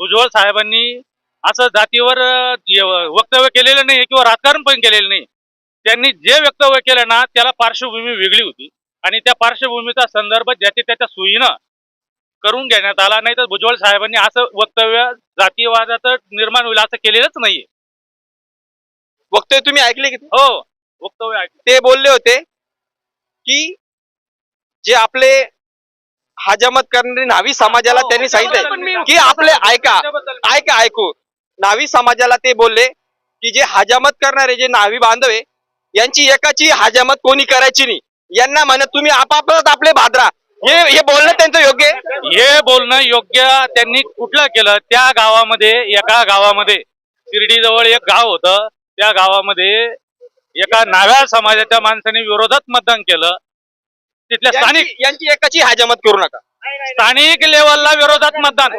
भुजबळ साहेबांनी असं जातीवर वक्तव्य केलेलं नाही किंवा राजकारण पण केलेलं नाही. त्यांनी जे वक्तव्य केलं ना त्याला पार्श्वभूमी वेगळी होती. आणि त्या पार्श्वभूमीचा संदर्भ ज्याच्या त्याच्या सोयीनं करून घेण्यात आला. नाही तर भुजबळ साहेबांनी असं वक्तव्य जातीयवादाचं निर्माण होईल असं केलेलंच नाहीये. वक्तव्य तुम्ही ऐकले की? हो वक्तव्य ऐक ते बोलले होते की जे आपले हजामत करणारे न्हावी समाजाला त्यांनी सांगितलंय की आपले ऐका ऐका ऐकू. न्हावी समाजाला ते बोलले की जे हजामत करणारे जे न्हावी बांधव यांची एकाची हजामत कोणी करायची नाही. यांना म्हणत तुम्ही आपापसात आपले भादरा. हे हे बोलणं त्यांचं योग्य आहे? हे बोलणं योग्य त्यांनी कुठलं केलं? त्या गावामध्ये एका गावामध्ये शिर्डी जवळ एक गाव होतं. त्या गावामध्ये एका नाव्या समाजाच्या माणसाने विरोधात मतदान केलं. तिथल्या स्थानिक यांची एकाची हजामत करू नका. स्थानिक लेवलला विरोधात मतदान.